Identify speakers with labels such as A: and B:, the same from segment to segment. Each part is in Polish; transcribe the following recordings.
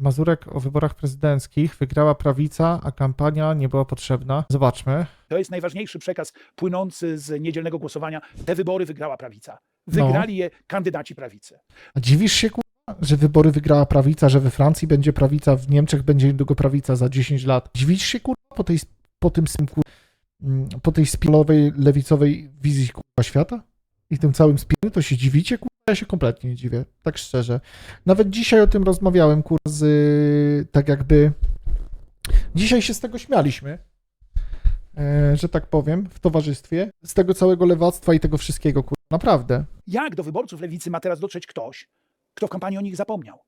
A: Mazurek o wyborach prezydenckich wygrała prawica, a kampania nie była potrzebna. Zobaczmy.
B: To jest najważniejszy przekaz płynący z niedzielnego głosowania. Te wybory wygrała prawica.
A: No.
B: Wygrali je kandydaci prawicy.
A: A dziwisz się, kurwa, że wybory wygrała prawica, że we Francji będzie prawica, w Niemczech będzie niedługo prawica za 10 lat. Dziwisz się, kurwa, po, tej, po tym smku, mm, po tej spilowej, lewicowej wizji, kurwa, świata? I tym całym spinie, to się dziwicie, kurwa? Ja się kompletnie nie dziwię, tak szczerze. Nawet dzisiaj o tym rozmawiałem, kurwa, z, y, tak jakby... Dzisiaj się z tego śmialiśmy, e, że tak powiem, w towarzystwie, z tego całego lewactwa i tego wszystkiego, kurwa, naprawdę.
B: Jak do wyborców lewicy ma teraz dotrzeć ktoś, kto w kampanii o nich zapomniał?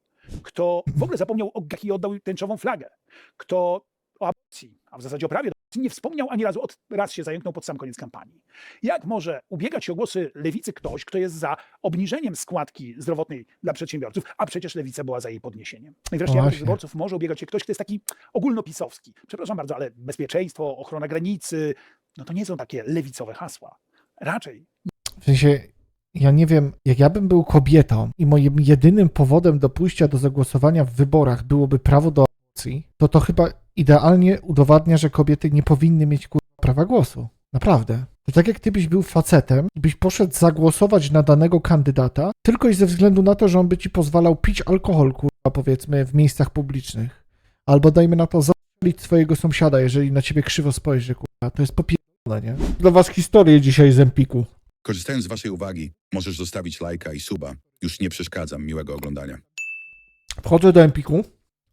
B: Kto w ogóle zapomniał o jaki oddał tęczową flagę? Kto o aborcji, a w zasadzie o prawie nie wspomniał ani razu, od raz się zająknął pod sam koniec kampanii. Jak może ubiegać się o głosy lewicy ktoś, kto jest za obniżeniem składki zdrowotnej dla przedsiębiorców, a przecież lewica była za jej podniesieniem? No i wreszcie jak tych
A: Właśnie.
B: wyborców może ubiegać się ktoś, kto jest taki ogólnopisowski. Przepraszam bardzo, ale bezpieczeństwo, ochrona granicy, no to nie są takie lewicowe hasła. Raczej
A: W sensie, ja nie wiem, jak ja bym był kobietą i moim jedynym powodem do pójścia do zagłosowania w wyborach byłoby prawo do aborcji, to to chyba idealnie udowadnia, że kobiety nie powinny mieć kurwa prawa głosu. Naprawdę. To tak jak ty byś był facetem i byś poszedł zagłosować na danego kandydata tylko i ze względu na to, że on by ci pozwalał pić alkohol, kurwa, powiedzmy, w miejscach publicznych. Albo dajmy na to zastrzelić swojego sąsiada, jeżeli na ciebie krzywo spojrzy, kurwa. To jest popierdolone, nie? Dla was historię dzisiaj z Empiku.
C: Korzystając z Waszej uwagi, możesz zostawić lajka i suba. Już nie przeszkadzam. Miłego oglądania.
A: Wchodzę do Empiku,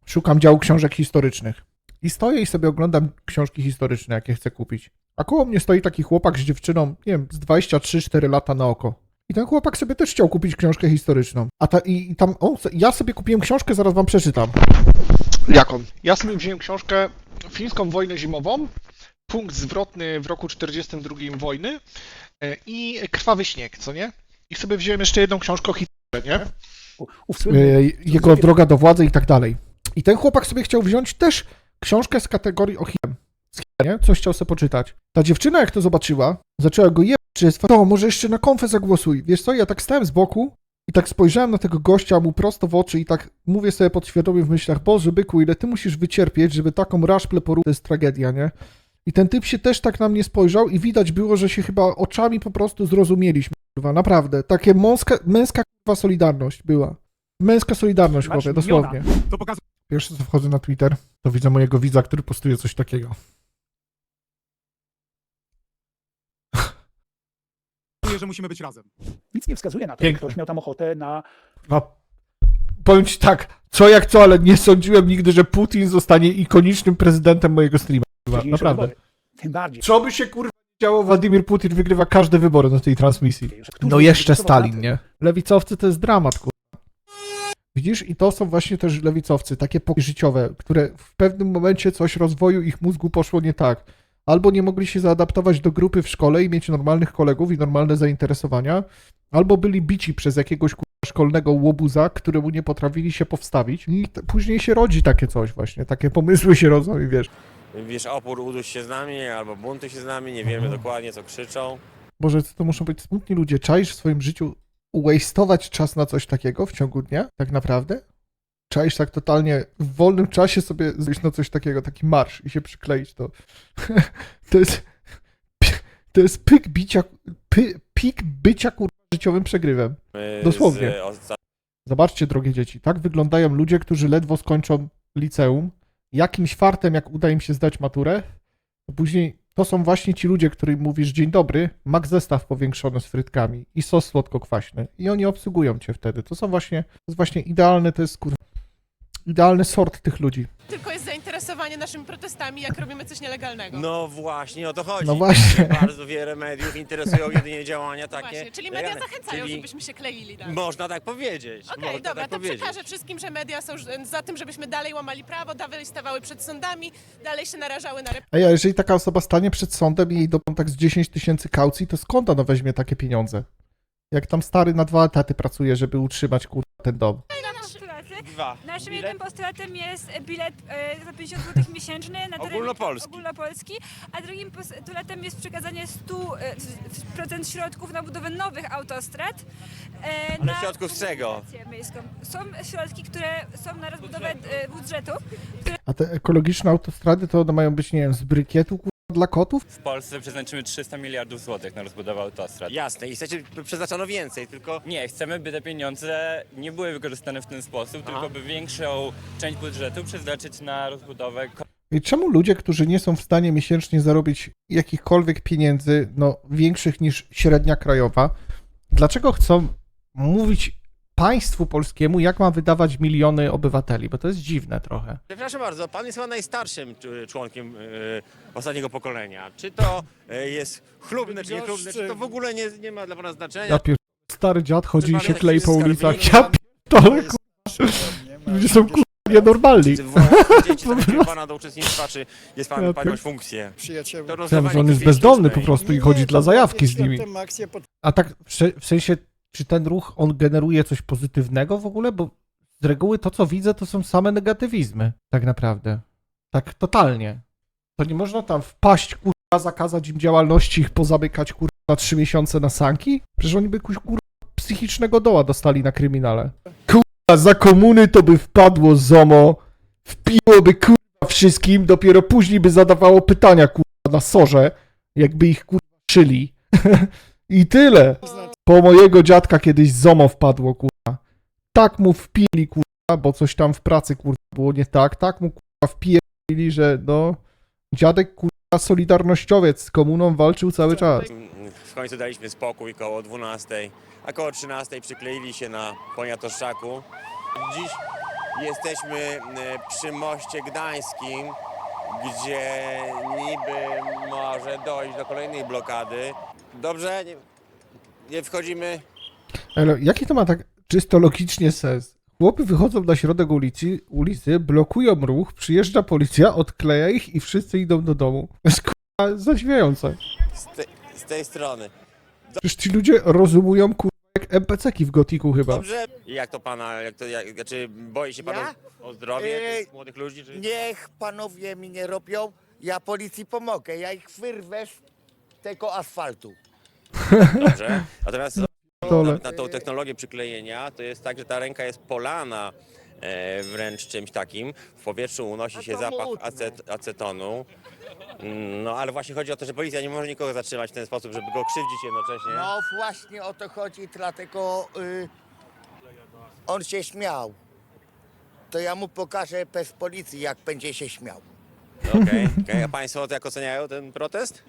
A: szukam działu książek historycznych. I stoję i sobie oglądam książki historyczne, jakie chcę kupić. A koło mnie stoi taki chłopak z dziewczyną, nie wiem, z 23-4 lata na oko. I ten chłopak sobie też chciał kupić książkę historyczną. A ta, i, i tam, on, ja sobie kupiłem książkę, zaraz wam przeczytam.
D: Jaką? Ja sobie wziąłem książkę Fińską wojnę zimową, punkt zwrotny w roku 42 wojny e, i Krwawy śnieg, co nie? I sobie wziąłem jeszcze jedną książkę o Hitlerze, nie?
A: E, jego droga do władzy i tak dalej. I ten chłopak sobie chciał wziąć też książkę z kategorii o Hitlerem, nie? Coś chciał sobie poczytać. Ta dziewczyna, jak to zobaczyła, zaczęła go jebać, czy jest to może jeszcze na konfę zagłosuj. Wiesz co, ja tak stałem z boku i tak spojrzałem na tego gościa mu prosto w oczy i tak mówię sobie podświadomie w myślach, Boże byku, ile ty musisz wycierpieć, żeby taką raszplę porównać, to jest tragedia, nie? I ten typ się też tak na mnie spojrzał i widać było, że się chyba oczami po prostu zrozumieliśmy, kurwa, naprawdę. Takie mąska, męska kurwa solidarność była. Męska solidarność, chłopie, dosłownie.
E: To pokazuje,
A: Pierwsze co wchodzę na Twitter, to widzę mojego widza, który postuje coś takiego.
E: że musimy być razem.
B: Nic nie wskazuje na to, że
A: Piękne.
B: ktoś miał tam ochotę na
A: A, powiem ci tak, co jak co, ale nie sądziłem nigdy, że Putin zostanie ikonicznym prezydentem mojego streama. kurwa,
B: późniejsze
A: Naprawdę.
B: wybory. Tym bardziej,
A: Co by się kurwa działo, Władimir Putin wygrywa każde wybory na tej transmisji.
B: że
A: No jeszcze
B: zdecydował na
A: Stalin,
B: tym.
A: nie? Lewicowcy to jest dramat, kurwa. Widzisz? I to są właśnie też lewicowcy, takie pokoje życiowe, które w pewnym momencie coś rozwoju ich mózgu poszło nie tak. Albo nie mogli się zaadaptować do grupy w szkole i mieć normalnych kolegów i normalne zainteresowania, albo byli bici przez jakiegoś szkolnego łobuza, któremu nie potrafili się powstawić. I później się rodzi takie coś właśnie, takie pomysły się rodzą i wiesz.
F: Wiesz, opór uduś się z nami, albo buntuj się z nami, nie wiemy dokładnie co krzyczą.
A: Boże, to muszą być smutni ludzie. Czaisz w swoim życiu waste'ować czas na coś takiego w ciągu dnia? Tak naprawdę? Czaisz tak totalnie w wolnym czasie sobie zrobić na coś takiego, taki marsz i się przykleić, to to jest to jest pyk bicia, py, pik bycia kurwa życiowym przegrywem. Dosłownie.
F: Osta-
A: Zobaczcie, drogie dzieci, tak wyglądają ludzie, którzy ledwo skończą liceum. Jakimś fartem, jak uda im się zdać maturę, to później to są właśnie ci ludzie, którym mówisz dzień dobry, mak zestaw powiększony z frytkami i sos słodko-kwaśny. I oni obsługują cię wtedy. To są właśnie, to jest właśnie idealny, to jest kur... idealny sort tych ludzi.
G: Zainteresowanie naszymi protestami, jak robimy coś nielegalnego.
F: no właśnie o to chodzi.
A: No właśnie.
F: Bardzo wiele mediów interesują jedynie działania takie.
G: Właśnie, czyli media
F: legalne.
G: zachęcają,
F: Czyli
G: żebyśmy się kleili. Tak.
F: Można tak powiedzieć.
G: Okej,
F: można
G: dobra,
F: tak
G: to
F: powiedzieć.
G: przekażę wszystkim, że media są za tym, żebyśmy dalej łamali prawo, dalej stawały przed sądami, dalej się narażały na
A: Ej, a jeżeli taka osoba stanie przed sądem i jej dopą tak z 10 tysięcy kaucji, to skąd ona weźmie takie pieniądze? Jak tam stary na dwa etaty pracuje, żeby utrzymać kur... ten dom.
H: Dwa.
I: Naszym
H: Bilet?
I: jednym postulatem jest bilet e, za 50 zł miesięczny na terenie
H: Ogólnopolski.
I: ogólnopolski, a drugim postulatem jest przekazanie 100% środków na budowę nowych autostrad. E,
F: Ale
I: na
F: środków z czego?
I: komunikację Miejską. Są środki, które są na rozbudowę e, budżetu,
A: A te ekologiczne autostrady to one mają być, nie wiem, z brykietu dla kotów?
H: W Polsce przeznaczymy 300 miliardów złotych na rozbudowę autostrad.
F: Jasne, i chcecie, by przeznaczono więcej, tylko
H: Nie, chcemy, by te pieniądze nie były wykorzystane w ten sposób, tylko by większą część budżetu przeznaczyć na rozbudowę
A: I czemu ludzie, którzy nie są w stanie miesięcznie zarobić jakichkolwiek pieniędzy, no większych niż średnia krajowa, dlaczego chcą mówić państwu polskiemu, jak ma wydawać miliony obywateli? Bo to jest dziwne trochę.
F: Przepraszam bardzo, pan jest chyba najstarszym członkiem y, ostatniego pokolenia. Czy to y, jest chlubne, czy niechlubne, czy to w ogóle nie, nie ma dla pana znaczenia?
A: Ja pier... Stary dziad chodzi i się klei po ulicach. Ja pierdolę, kurwa. Ludzie są kurwa nienormalni.
F: Czy dzieci pana do uczestnictwa, czy jest pan
A: Ja
F: pan jakąś funkcję?
E: Przyjacielu.
F: To
A: Myślałem, że on jest bezdomny po prostu i chodzi dla zajawki z nimi.
E: Akcję pod...
A: A tak w se- w sensie, czy ten ruch, on generuje coś pozytywnego w ogóle? Bo z reguły to, co widzę, to są same negatywizmy, tak naprawdę. Tak totalnie. To nie można tam wpaść, kurwa, zakazać im działalności, ich pozamykać, kurwa, trzy miesiące na sanki? Przecież oni by kurwa, psychicznego doła dostali na kryminale. Kurwa, za komuny to by wpadło ZOMO, wpiłoby, kurwa, wszystkim, dopiero później by zadawało pytania, kurwa, na sorze, jakby ich, kurwa, szyli. I tyle. Po mojego dziadka kiedyś ZOMO wpadło, kurwa. Tak mu wpili, kurwa, bo coś tam w pracy, kurwa, było nie tak. Tak mu, kurwa, wpili, że no... Dziadek, kurwa, solidarnościowiec z komuną walczył cały czas.
F: W końcu daliśmy spokój koło 12, a koło 13 przykleili się na poniatoszaku. Dziś jesteśmy e, przy moście gdańskim, gdzie niby może dojść do kolejnej blokady. Dobrze, nie, nie wchodzimy.
A: Ale jaki to ma tak czysto logicznie sens? Chłopy wychodzą na środek ulicy, ulicy, blokują ruch, przyjeżdża policja, odkleja ich i wszyscy idą do domu. To jest zadziwiające.
F: Z, te, z tej strony.
A: Przecież ci ludzie rozumują kurwa jak NPC-ki w gotiku chyba.
F: Dobrze? I jak to pana, jak to, jak, czy boi się pan
J: Ja?
F: o, o zdrowie
J: Ej,
F: tych młodych ludzi? Czy...
J: Niech panowie mi nie robią, ja policji pomogę, ja ich wyrwę z tego asfaltu.
F: Dobrze. Natomiast na, na tą technologię przyklejenia to jest tak, że ta ręka jest polana e, wręcz czymś takim. W powietrzu unosi się zapach acet, acetonu. Mm, No ale właśnie chodzi o to, że policja nie może nikogo zatrzymać w ten sposób, żeby go krzywdzić jednocześnie.
J: No właśnie o to chodzi, dlatego y, on się śmiał. To ja mu pokażę bez policji, jak będzie się śmiał.
F: Okej, okej. A państwo jak oceniają ten protest?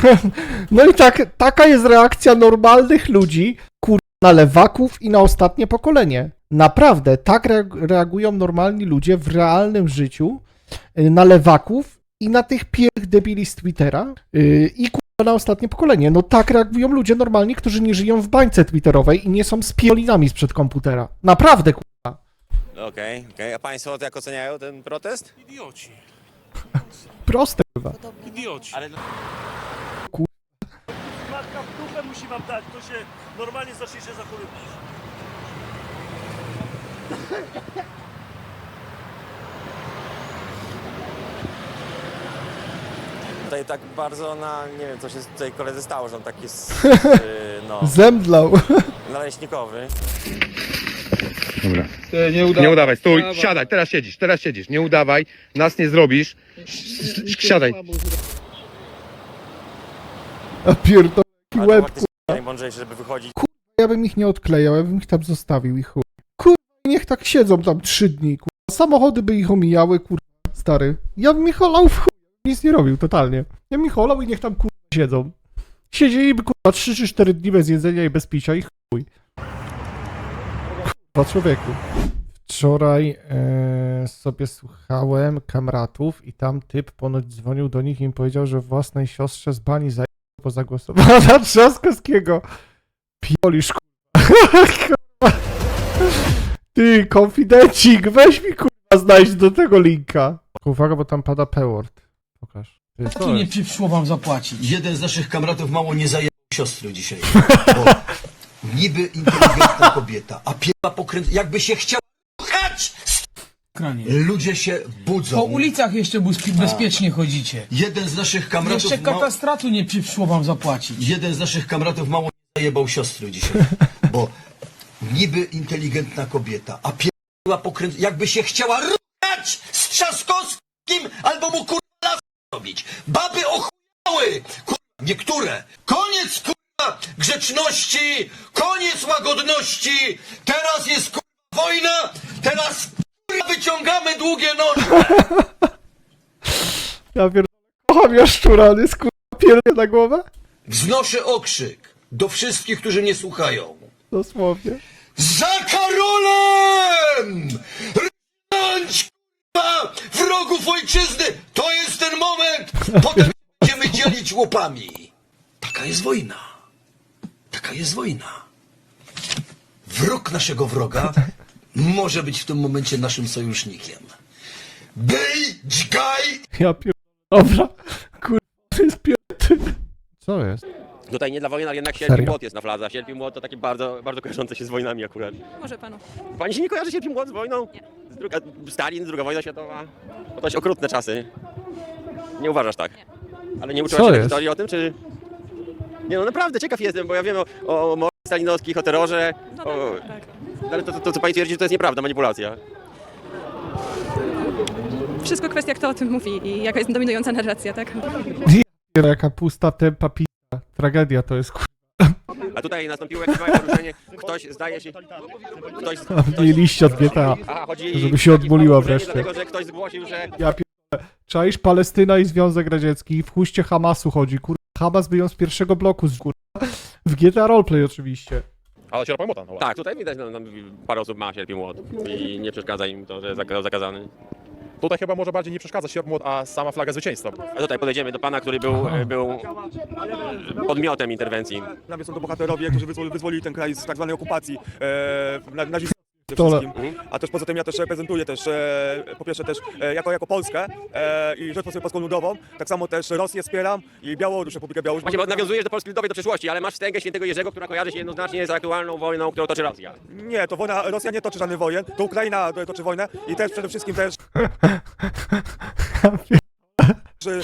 A: No i tak, taka jest reakcja normalnych ludzi, kur... na lewaków i na ostatnie pokolenie. Naprawdę, tak reag- reagują normalni ludzie w realnym życiu y, na lewaków i na tych pierwszych debili z Twittera y, i kurwa na ostatnie pokolenie. No tak reagują ludzie normalni, którzy nie żyją w bańce twitterowej i nie są spiolinami sprzed komputera. Naprawdę, kurwa.
F: Okej, okej. A państwo jak oceniają ten protest?
A: Proste, kurwa.
F: Ale
K: Musi wam dać, to się normalnie zaczniecie zachowywać.
F: tutaj tak bardzo na, nie wiem co się tutaj koledze stało, że on taki jest, y, no,
A: Zemdlał.
F: naleśnikowy.
L: Dobra. Nie, udawaj, stój, siadaj, teraz siedzisz, teraz siedzisz, nie udawaj, nas nie zrobisz, siadaj.
A: A pierdolę, łeb,
F: najmądrzejszy, żeby wychodzić.
A: ja bym ich nie odklejał, ja bym ich tam zostawił i chuj. Kurwa, niech tak siedzą tam trzy dni, kurwa. Samochody by ich omijały, kurwa, stary. Ja bym ich olał w chuj, nic nie robił, totalnie. Ja bym ich olał i niech tam, kurwa, siedzą. Siedzieliby, kurwa, trzy czy cztery dni bez jedzenia i bez picia i chuj. Kurwa, człowieku. Wczoraj e, sobie słuchałem kamratów i tam typ ponoć dzwonił do nich i im powiedział, że własnej siostrze z bani za bo zagłosowała na Trzaskowskiego. Piolisz, kurwa. Ty, konfidencik, weź mi, kurwa, znajdź do tego linka. Uwaga, bo tam pada P-word. Pokaż. Ty, co jest?
K: przyszło wam zapłacić.
J: Jeden z naszych kamratów mało nie zajęł siostry dzisiaj.
M: Niby inteligentna kobieta, a pierwa pokręt... Jakby się chciała! Ludzie się budzą.
K: Po ulicach jeszcze bezpiecznie chodzicie.
M: Jeden z naszych kamratów...
K: Jeszcze
M: ma-
K: katastratu nie przyszło wam zapłacić.
M: Jeden z naszych kamratów mało nie zajebał siostry dzisiaj, bo niby inteligentna kobieta, a pierwa pokręt... Jakby się chciała ruchać z Trzaskowskim albo mu kurwa las robić. Baby ochujały! Kurwa, niektóre. Koniec kurwa grzeczności, koniec łagodności. Teraz jest kurwa wojna, teraz wyciągamy długie noże.
A: Ja pierdolę, kocham jaszczura, on jest kurwa pierdolę na głowę?
M: Wznoszę okrzyk do wszystkich, którzy mnie słuchają.
A: Dosłownie.
M: Za Karolem! Rnąć kurwa wrogów ojczyzny! To jest ten moment! Potem będziemy dzielić łopami. Taka jest wojna. Taka jest wojna. Wróg naszego wroga może być w tym momencie naszym sojusznikiem. Byj, dźgaj!
A: Ja pierdolę, dobra. Kurwa, to jest pierdolę. Co jest?
F: Tutaj nie dla wojen, ale jednak
A: Serio?
F: sierpi młot jest na fladze. Sierpi młot to takie bardzo, bardzo kojarzące się z wojnami akurat.
G: Może panu.
F: Pani się nie kojarzy sierpi młot z wojną? Nie. Druga, Stalin, druga wojna światowa. To dość okrutne czasy. Nie uważasz tak? Ale nie uczyłaś
A: Co
F: się
A: jest?
F: historii o tym, czy... Nie no naprawdę ciekaw jestem, bo ja wiem o, o stalinowskich, o terrorze.
G: No
F: o...
G: tak, tak.
F: Ale to, to, to co pani twierdzi, to jest nieprawda, manipulacja.
G: Wszystko kwestia, kto o tym mówi i jaka jest dominująca narracja, tak?
A: Jaka pusta tempa pizza. Tragedia to jest.
F: A tutaj nastąpiło jakieś małe poruszenie. Ktoś zdaje się... Ktoś...
A: Mniej liście od GTA.
F: Aha, chodzi
A: Żeby się odmuliła wreszcie.
F: Dlatego, że ktoś zgłosił, że
A: Ja pierdolę. Czaisz Palestyna i Związek Radziecki. W huście Hamasu chodzi. Kurwa, Hamas by ją z pierwszego bloku z kurwa. W GTA Roleplay oczywiście.
L: Ale sierpa młota, no
F: Tak, tutaj widać, no, no, parę osób ma sierpi młot i nie przeszkadza im to, że jest zaka- zakazany.
L: Tutaj chyba może bardziej nie przeszkadza sierp młot, a sama flaga zwycięstwa.
F: A tutaj podejdziemy do pana, który był, był e, podmiotem interwencji.
E: Nawet są to bohaterowie, którzy wyzwoli, wyzwolili ten kraj z tak zwanej okupacji e, na, nazistowskiej
A: Dole.
E: wszystkim. A też poza tym ja też reprezentuję też, e, po pierwsze też e, jako, jako Polskę e, i Rzeczpospolitą Polską Ludową, tak samo też Rosję wspieram i Białoruś, Republikę Białoruś.
F: Właśnie, bo nawiązujesz do Polski Ludowej, do przeszłości, ale masz wstęgę Świętego Jerzego, która kojarzy się jednoznacznie z aktualną wojną, którą toczy Rosja.
E: Nie, to wojna, Rosja nie toczy żadnych wojen, to Ukraina toczy wojnę i też przede wszystkim też że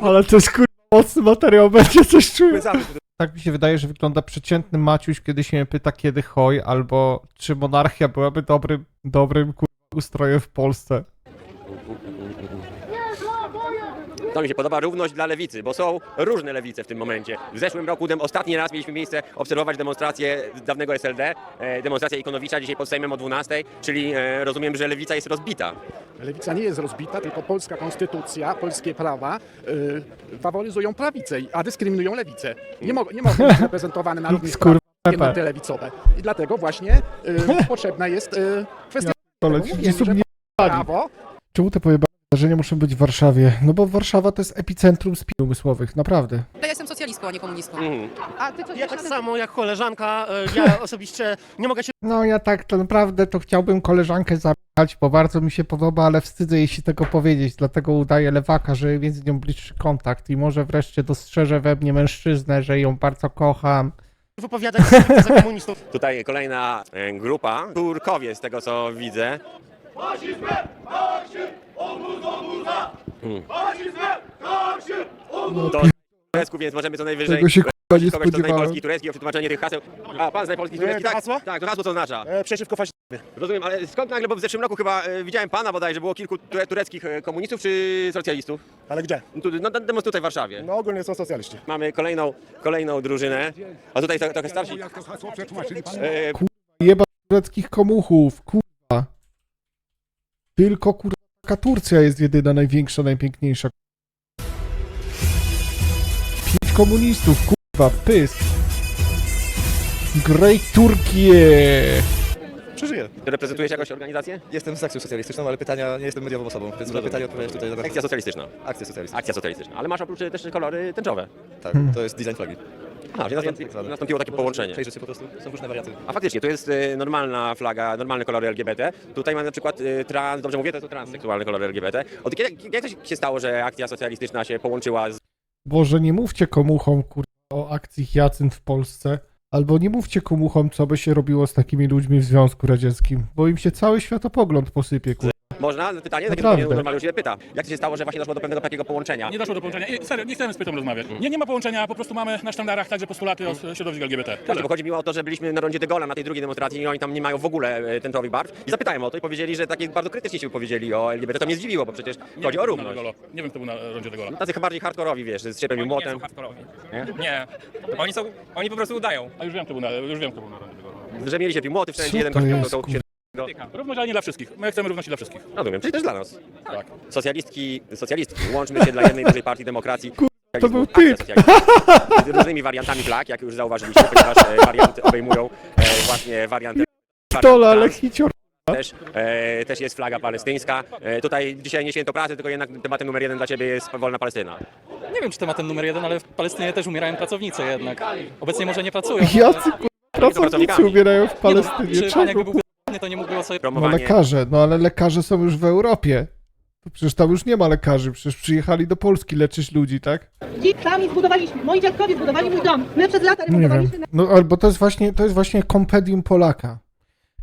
A: Ale to jest kurwa mocny materiał, będzie coś czuję. Tak mi się wydaje, że wygląda przeciętny Maciuś, kiedy się pyta, kiedy hoj, albo czy monarchia byłaby dobrym, dobrym ustrojem w Polsce.
F: To mi się podoba równość dla lewicy, bo są różne lewice w tym momencie. W zeszłym roku dem, ostatni raz mieliśmy miejsce obserwować demonstrację dawnego SLD, e, demonstracja Ikonowicza dzisiaj pod Sejmem o 12, czyli e, rozumiem, że lewica jest rozbita.
K: Lewica nie jest rozbita, tylko polska konstytucja, polskie prawa y, faworyzują prawicę, a dyskryminują lewicę. Nie, mo- nie mogą być reprezentowane na równych prawach jednoty lewicowe. I dlatego właśnie y, potrzebna jest y, kwestia Mówiłem,
A: ci są
K: że prawo,
A: Czemu te pojebane wydarzenia muszą być w Warszawie? No bo Warszawa to jest epicentrum spin umysłowych, naprawdę.
G: Ja jestem socjalistką, a nie komunistką.
F: Mhm.
G: A ty co
K: ja tak samo jak koleżanka, y, ja osobiście nie mogę się
A: No ja tak to naprawdę to chciałbym koleżankę zabrać, bo bardzo mi się podoba, ale wstydzę jej się tego powiedzieć, dlatego udaję lewaka, że między nią bliższy kontakt i może wreszcie dostrzeże we mnie mężczyznę, że ją bardzo kocham.
K: wypowiadać za komunistów.
F: Tutaj kolejna e, grupa, Turkowie z tego co widzę. Hmm. To turecku, więc możemy co najwyżej
A: Tego się kurwa nie
F: kogoś,
A: spodziewałem.
F: polski turecki o przetłumaczenie tych haseł. A pan zna polski i turecki?
K: to
F: Tak,
K: hasło?
F: tak, to hasło co oznacza?
K: E, przeciwko faszyzmowi.
F: Rozumiem, ale skąd nagle, bo w zeszłym roku chyba e, widziałem pana bodajże, było kilku ture, tureckich e, komunistów czy socjalistów?
K: Ale gdzie?
F: Tu, no demonstruj tutaj w Warszawie.
K: No ogólnie są socjaliści.
F: Mamy kolejną, kolejną drużynę, a tutaj to, trochę starsi. E,
A: Jeba tureckich komuchów, kurwa. Tylko kurwa Turcja jest jedyna, największa, najpiękniejsza. Pięć komunistów, kurwa, pysk. Great Turkie!
K: Przeżyję.
F: reprezentujesz jakąś organizację?
K: Jestem z akcją socjalistyczną, ale pytania nie jestem mediową osobą, więc na pytanie odpowiesz tutaj na
F: Akcja socjalistyczna.
K: akcję socjalistyczną.
F: Akcja socjalistyczna. Ale masz oprócz też kolory tęczowe.
K: Tak, to jest design flagi.
F: A, czyli nastąpi, nastąpiło takie połączenie.
K: Po prostu, są różne warianty.
F: A faktycznie, to jest e, normalna flaga, normalne kolory LGBT. Tutaj mamy na przykład e, trans, dobrze mówię, to są transseksualne kolory LGBT. Od kiedy, jak to się stało, że akcja socjalistyczna się połączyła z
A: Boże, nie mówcie komuchom, kurwa, o akcji Hyacynt w Polsce. Albo nie mówcie komuchom, co by się robiło z takimi ludźmi w Związku Radzieckim, bo im się cały światopogląd posypie, kur...
F: Można? Pytanie?
A: Naprawdę.
F: Takie pytanie normalnie się pyta. Jak to się stało, że właśnie doszło do pewnego takiego połączenia?
N: Nie doszło do połączenia. I serio, nie chcemy z pytą rozmawiać. Nie, nie ma połączenia, po prostu mamy na sztandarach także postulaty o środowisku LGBT.
F: Znaczy, bo chodzi mi o to, że byliśmy na rondzie de Gaulle'a na tej drugiej demonstracji i oni tam nie mają w ogóle e, barw. I zapytałem o to i powiedzieli, że takie bardzo krytycznie się wypowiedzieli o LGBT. To mnie zdziwiło, bo przecież chodzi o równość.
N: Nie wiem, kto był na rondzie tego.
F: No, Tacy bardziej hardkorowi, wiesz, z ciepem i młotem. Nie?
O: Nie, oni są, oni po prostu udają.
N: A już wiem, kto był na, już wiem, kto był na rondzie tego.
F: Że mieli się młoty wszędzie,
A: Co
F: jeden
A: to jest,
F: to, to,
N: Równość, ale nie dla wszystkich. My chcemy równości dla wszystkich.
F: Rozumiem, czyli też dla nas.
N: Tak.
F: Socjalistki, socjalistki, łączmy się dla jednej dużej partii demokracji.
A: to był
F: socjalistyczna. Z różnymi wariantami flag, jak już zauważyliście, ponieważ e, warianty obejmują e, właśnie warianty.
A: Dole, ale hicior.
F: Też, e, też jest flaga palestyńska. E, tutaj dzisiaj nie święto pracy, tylko jednak tematem numer jeden dla Ciebie jest wolna Palestyna.
O: Nie wiem, czy tematem numer jeden, ale w Palestynie też umierają pracownicy jednak. Obecnie może nie pracują.
A: Jacy kur... pracownicy
F: pracownikami.
A: umierają w
O: Czy
A: Palestynie.
O: pan jakby
A: Czego?
O: To nie mógłby sobie...
A: No
F: Promowanie
A: lekarze, no ale lekarze są już w Europie. To przecież tam już nie ma lekarzy, przecież przyjechali do Polski leczyć ludzi, tak?
P: Sami zbudowaliśmy, moi dziadkowie zbudowali mój dom. My przez lata
A: Nie wiem. No albo to jest właśnie, to jest właśnie kompedium Polaka.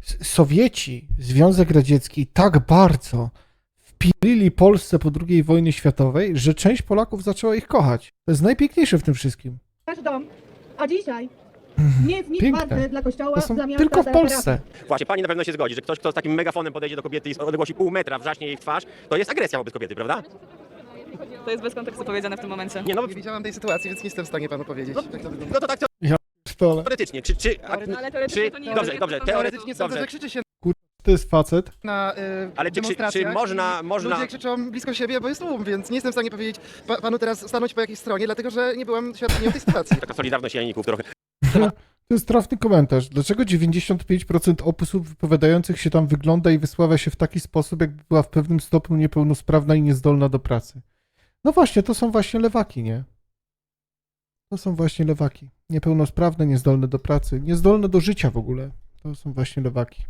A: S- Sowieci, Związek Radziecki tak bardzo wpilili Polsce po II wojnie światowej, że część Polaków zaczęła ich kochać. To jest najpiękniejsze w tym wszystkim.
P: nasz dom. A dzisiaj nie jest nic
A: Piękne.
P: warte dla kościoła,
A: To są
P: dla miasta,
A: tylko w
P: dla
A: Polsce.
F: Właśnie pani na pewno się zgodzi, że ktoś, kto z takim megafonem podejdzie do kobiety i z odległości pół metra wrzaśnie jej w twarz, to jest agresja wobec kobiety, prawda?
O: To jest bez kontekstu powiedziane w tym momencie.
F: Nie no,
N: Nie widziałam tej sytuacji, więc nie jestem w stanie panu powiedzieć.
F: no to tak
A: Stole.
F: teoretycznie. Czy, czy, a,
O: Ale teoretycznie
F: czy,
O: to nie
F: dobrze, dobrze, teoretycznie, dobrze.
N: krzyczy się
A: To jest facet.
N: na
F: Ale czy, czy, czy można, można,
N: krzyczą blisko siebie, bo jest tłum, więc nie jestem w stanie powiedzieć panu teraz stanąć po jakiejś stronie, dlatego że nie byłam świadkiem tej sytuacji.
F: taka solidarność jajników trochę.
A: To jest trafny komentarz. Dlaczego 95% osób wypowiadających się tam wygląda i wysławia się w taki sposób, jakby była w pewnym stopniu niepełnosprawna i niezdolna do pracy? No właśnie, to są właśnie lewaki, nie? To są właśnie lewaki. Niepełnosprawne, niezdolne do pracy, niezdolne do życia w ogóle. To są właśnie lewaki.